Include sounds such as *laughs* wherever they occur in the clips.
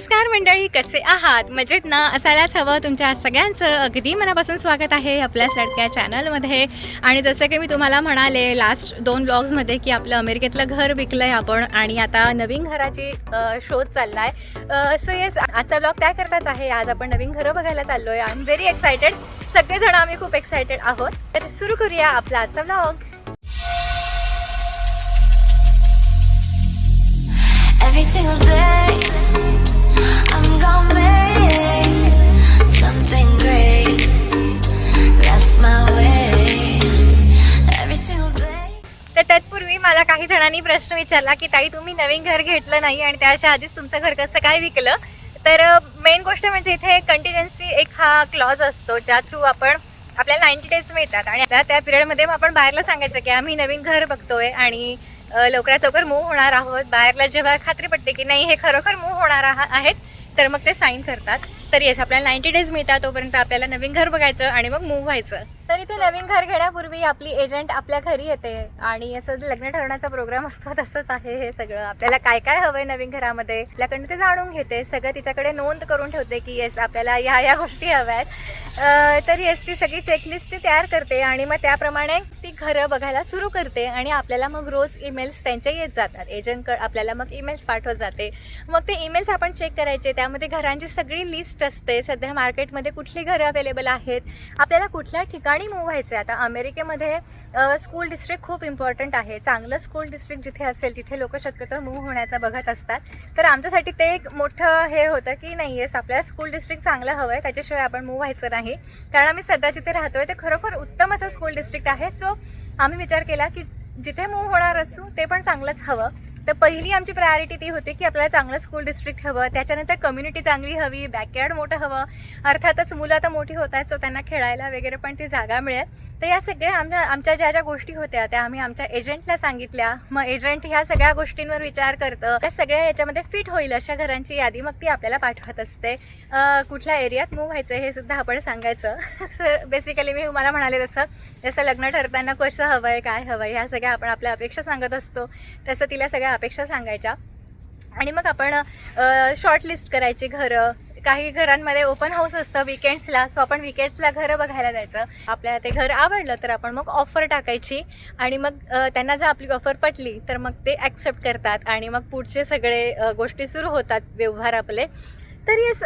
नमस्कार मंडळी कसे आहात? मजेत ना? असायलाच हवं तुमच्या सगळ्यांचं. अगदी मनापासून स्वागत आहे आपल्या सडक्या चॅनलमध्ये. आणि जसं की मी तुम्हाला म्हणाले लास्ट दोन ब्लॉग्समध्ये की आपलं अमेरिकेतलं घर विकलं आहे आपण आणि आता नवीन घराची शोध चालला आहे सो येस आजचा ब्लॉग त्याकरताच आहे. आज आपण नवीन घरं बघायला चाललो आहे आय एम व्हेरी एक्सायटेड सगळेजण आम्ही खूप एक्सायटेड आहोत. तर सुरू करूया आपला आजचा ब्लॉग Every single day, मला काही जणांनी प्रश्न विचारला की ताई तुम्ही नवीन घर घेतलं नाही आणि त्याच्या आधीच तुमचं घर कसं काय विकलं? तर मेन गोष्ट म्हणजे इथे कंटिन्युन्सी एक हा क्लॉज असतो ज्या थ्रू आपण आपल्याला नाईन्टी डेज मिळतात. आणि आता त्या पिरियडमध्ये मग आपण बाहेरला सांगायचं की आम्ही नवीन घर बघतोय आणि लवकरात लवकर मूव्ह होणार आहोत. बाहेरला जेव्हा खात्री पडते की नाही हे खरोखर मूव्ह होणार आहा- आहेत. तर मग ते साईन करतात. तर येस आपल्याला नाईन्टी डेज मिळतात तोपर्यंत आपल्याला नवीन घर बघायचं आणि मग मूव्ह व्हायचं. तर इथे नवीन घर घेण्यापूर्वी आपली एजंट आपल्या घरी येते आणि असं लग्न ठरवण्याचा प्रोग्राम असतो तसंच आहे हे सगळं. आपल्याला काय काय हवंय नवीन घरामध्ये आपल्याकडनं ते जाणून घेते. सगळं तिच्याकडे नोंद करून ठेवते की येस आपल्याला या या गोष्टी हव्या आहेत तर येस ती सगळी चेकलिस्ट ती तयार करते आणि मग त्याप्रमाणे ती घरं बघायला सुरू करते आणि आपल्याला मग रोज ईमेल्स त्यांच्या येत जातात. एजंट आपल्याला मग ईमेल्स पाठवत जाते. मग ते ईमेल्स आपण चेक करायचे. त्यामध्ये घरांची सगळी लिस्ट असते. सध्या मार्केटमध्ये कुठली घरं अवेलेबल आहेत? आपल्याला कुठल्या ठिकाणी मूव्ह व्हायचं आहे आता अमेरिकेमध्ये स्कूल डिस्ट्रिक्ट खूप इम्पॉर्टंट आहे. चांगलं स्कूल डिस्ट्रिक्ट जिथे असेल तिथे लोक शक्यतो मूव्ह होण्याचा बघत असतात. तर आमच्यासाठी ते एक मोठं हे होतं की नाही येस आपल्याला स्कूल डिस्ट्रिक्ट चांगलं हवं आहे त्याच्याशिवाय आपण मूव्ह व्हायचं नाही. कारण आम्ही सध्या जिथे राहतोय ते खरोखर उत्तम असं स्कूल डिस्ट्रिक्ट आहे. सो आम्ही विचार केला की जिथे मूव्ह होणार असू ते पण चांगलंच हवं. तर पहिली आमची प्रायोरिटी ती होती की आपल्याला चांगलं स्कूल डिस्ट्रिक्ट हवं. त्याच्यानंतर कम्युनिटी चांगली हवी बॅकयार्ड मोठं हवं. अर्थातच मुलं आता मोठी होत आहेत सो त्यांना खेळायला वगैरे पण ती जागा मिळेल. तर या सगळ्या आमच्या आमच्या ज्या ज्या गोष्टी होत्या त्या आम्ही आमच्या एजंटला सांगितल्या. मग एजंट ह्या सगळ्या गोष्टींवर विचार करतं. त्या सगळ्या याच्यामध्ये फिट होईल अशा घरांची यादी मग ती आपल्याला पाठवत असते. कुठल्या एरियात मूव्ह व्हायचं हे सुद्धा आपण सांगायचं. *laughs* बेसिकली मी मला म्हणाले तसं जसं लग्न ठरताना कसं हवं आहे काय हवं आहे ह्या सगळ्या आपण आपल्या अपेक्षा सांगत असतो तसं तिला सगळ्या अपेक्षा सांगायच्या. आणि मग आपण शॉर्टलिस्ट करायची घरं. काही घरांमध्ये ओपन हाऊस असतं विकेंड्सला सो आपण विकेंड्सला घरं बघायला जायचं. आपल्याला ते घर आवडलं तर आपण मग ऑफर टाकायची. आणि मग त्यांना जर आपली ऑफर पटली तर मग ते ॲक्सेप्ट करतात. आणि मग पुढचे सगळे गोष्टी सुरू होतात व्यवहार आपले तर येस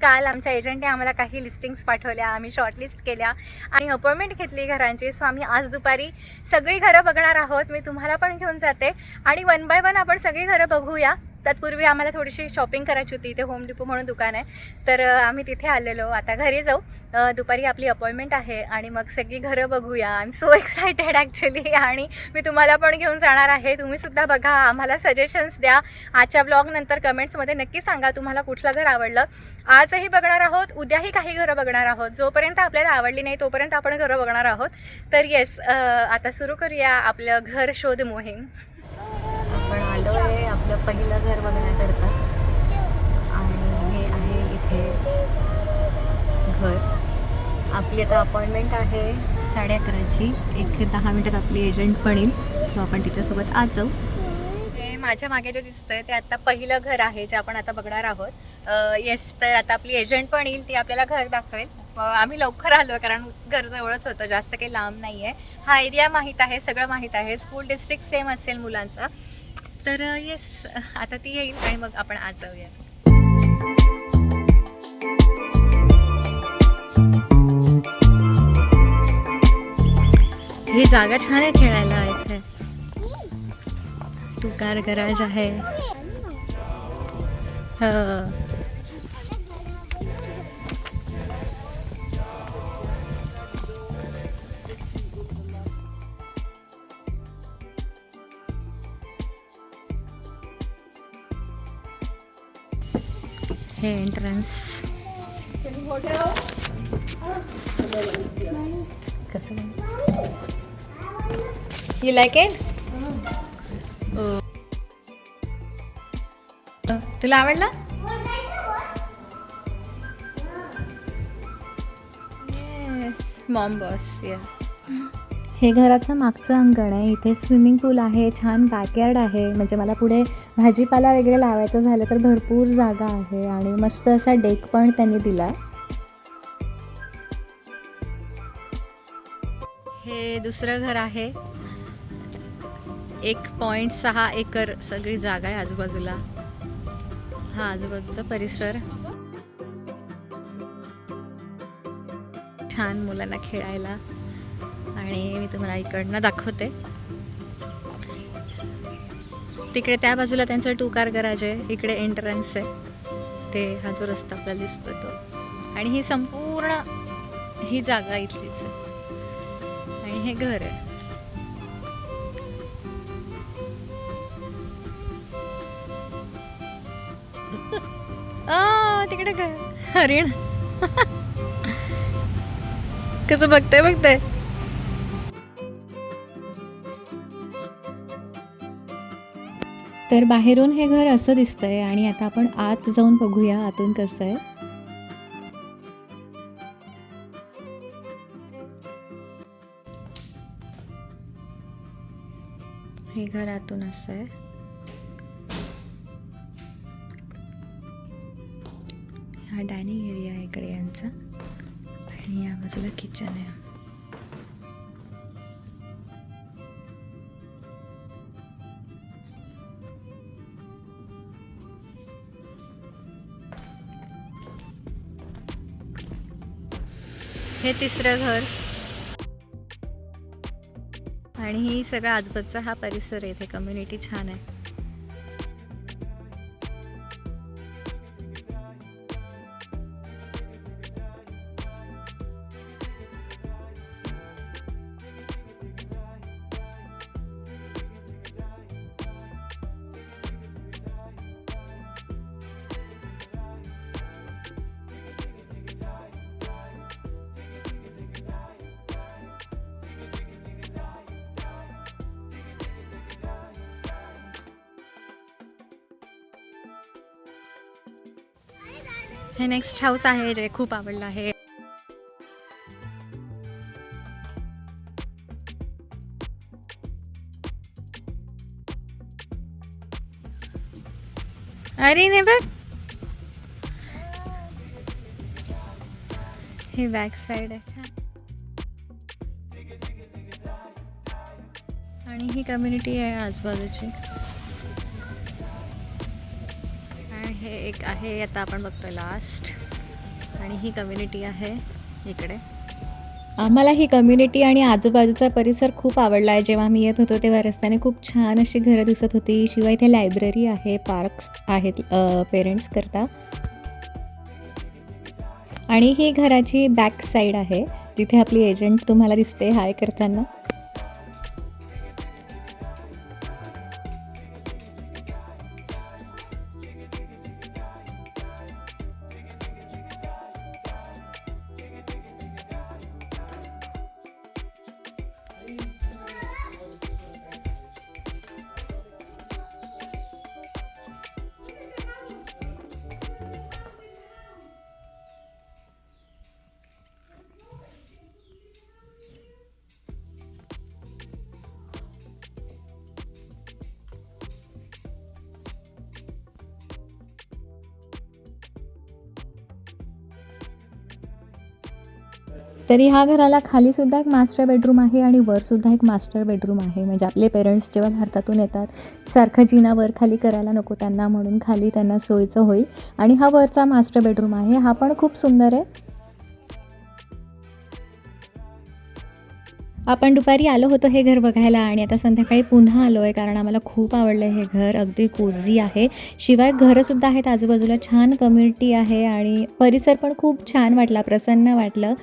काल आमच्या एजंटने आम्हाला काही लिस्टिंग्स पाठवल्या आम्ही शॉर्टलिस्ट केल्या आणि अपॉइंटमेंट घेतली घरांची. सो आम्ही आज दुपारी सगळी घरं बघणार आहोत. मी तुम्हाला पण घेऊन जाते आणि वन बाय वन आपण सगळी घरं बघूया. तत्पूर्वी आम्हाला थोडीशी शॉपिंग करायची होती इथे होम डिपो म्हणून दुकान आहे. तर आम्ही तिथे आलेलो. आता घरी जाऊ. दुपारी आपली अपॉइंटमेंट आहे आणि मग सगळी घरं बघूया. I am so excited actually आणि मी तुम्हाला पण घेऊन जाणार आहे. तुम्ही सुद्धा बघा. आम्हाला सजेशन्स द्या. आजच्या ब्लॉगनंतर कमेंट्समध्ये नक्की सांगा तुम्हाला कुठलं घर आवडलं. आजही बघणार आहोत. उद्याही काही घरं बघणार आहोत. जोपर्यंत आपल्याला आवडली नाही तोपर्यंत आपण घरं बघणार आहोत. तर येस आता सुरू करूया आपलं घर शोध मोहीम आपण आलो आहे आपलं पहिलं घर बघण्याकरता आणि हे आहे इथे घर. आपली आता अपॉइंटमेंट आहे साडे अकराची एक दहा मिनिटात आपली एजंट पण येईल सो आपण तिच्यासोबत आज जाऊ. ते माझ्या मागे जे दिसतंय ते आता पहिलं घर आहे जे आपण आता बघणार आहोत. येस तर आता आपली एजंट पण येईल ती आपल्याला घर दाखवेल. आम्ही लवकर आलो कारण घर जवळच होतं जास्त काही लांब नाही आहे हा एरिया माहीत आहे सगळं माहीत आहे. स्कूल डिस्ट्रिक्ट सेम असेल मुलांचा. तर येस आता ती येईल आणि मग आपण आज जाऊया ही जागा छान आहे खेळायला इथे. टू कार गराज आहे. हो. हे एंट्रन्स कसं यू लाईक इट तुला आवडला येस मॉम बॉस या हे घराचं मागचं अंगण आहे. इथे स्विमिंग पूल आहे छान बॅकयार्ड आहे. म्हणजे मला पुढे भाजीपाला वगैरे लावायचं झालं तर भरपूर जागा आहे आणि मस्त असा डेक पण त्यांनी दिला आहे हे दुसरं घर आहे. एक पॉईंट सहा एकर सगळी जागा आहे आजूबाजूला. हा आजूबाजूचा परिसर. छान मुलांना खेळायला. आणि मी तुम्हाला इकडनं दाखवते. तिकडे त्या बाजूला त्यांचं टू कार गराज आहे. इकडे एंट्रन्स आहे. ते हा जो रस्ता आपल्याला दिसतो तो. आणि ही संपूर्ण ही जागा इथलीच आहे. आणि हे घर आहे. *laughs* तिकडे घर. हरिण *laughs* कसं बघते बघते तर बाहेरून हे घर असं दिसतंय आणि आता आपण आत जाऊन बघूया आतून कसं आहे. हे घर आतून असं आहे. हा डायनिंग एरिया आहे इकडे यांचा. आणि या बाजूला किचन आहे. हे तिसरं घर. आणि ही सगळा आजबाजचा हा परिसर आहे इथे कम्युनिटी छान आहे. हे नेक्स्ट हाऊस आहे जे खूप आवडलं आहे. अरे ने बघ. हे बॅक साईड आहे छान. आणि ही कम्युनिटी आहे आजूबाजूची. हे एक आहे आता आपण बघतोय लास्ट आणि ही कम्युनिटी आहे इकडे. आम्हाला ही कम्युनिटी आणि आजूबाजूचा परिसर खूप आवडला आहे. जेव्हा मी येत होतो तेव्हा रस्त्याने खूप छान अशी घरं दिसत होती. शिवाय इथे लायब्ररी आहे पार्क्स आहेत पेरेंट्स करता. आणि ही घराची बॅक साईड आहे. जिथे आपली एजंट तुम्हाला दिसते हाय करताना. तरी ह्या घराला खाली सुद्धा एक मास्टर बेडरूम आहे आणि वर सुद्धा एक मास्टर बेडरूम आहे. म्हणजे आपले पेरेंट्स जेव्हा भारतातून येतात सारखं जिना वर खाली करायला नको त्यांना म्हणून खाली त्यांना सोयीचं होईल. आणि हा वरचा मास्टर बेडरूम आहे. हा पण खूप सुंदर आहे. आपण दुपारी आलो होतो हे घर बघायला आणि आता संध्याकाळी पुन्हा आलो आहे कारण आम्हाला खूप आवडलं हे घर. अगदी कोझी आहे. शिवाय घरंसुद्धा आहेत. आजूबाजूला छान कम्युनिटी आहे आणि परिसर पण खूप छान वाटला प्रसन्न वाटलं.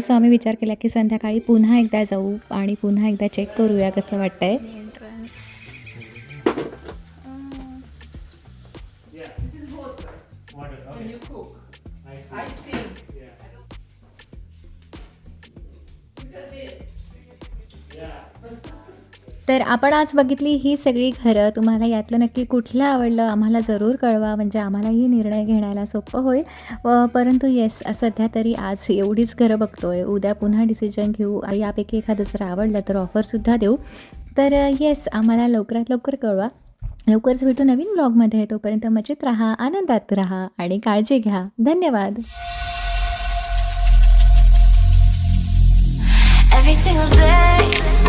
सो आम्ही विचार केला की संध्याकाळी पुन्हा एकदा जाऊ आणि पुन्हा एकदा चेक करूया कसं वाटतंय. तर आपण आज बघितली ही सगळी घरं. तुम्हाला यातलं नक्की कुठलं आवडलं आम्हाला जरूर कळवा. म्हणजे आम्हालाही निर्णय घेण्याला सोपं होईल. व परंतु येस सध्या तरी आज एवढीच घरं बघतोय. उद्या पुन्हा डिसिजन घेऊ. आणि यापैकी एखादं जर आवडलं तर ऑफरसुद्धा देऊ. तर येस आम्हाला लवकरात लवकर कळवा. लवकरच भेटू नवीन ब्लॉगमध्ये तोपर्यंत मजेत राहा आनंदात राहा आणि काळजी घ्या. धन्यवाद. Every single day.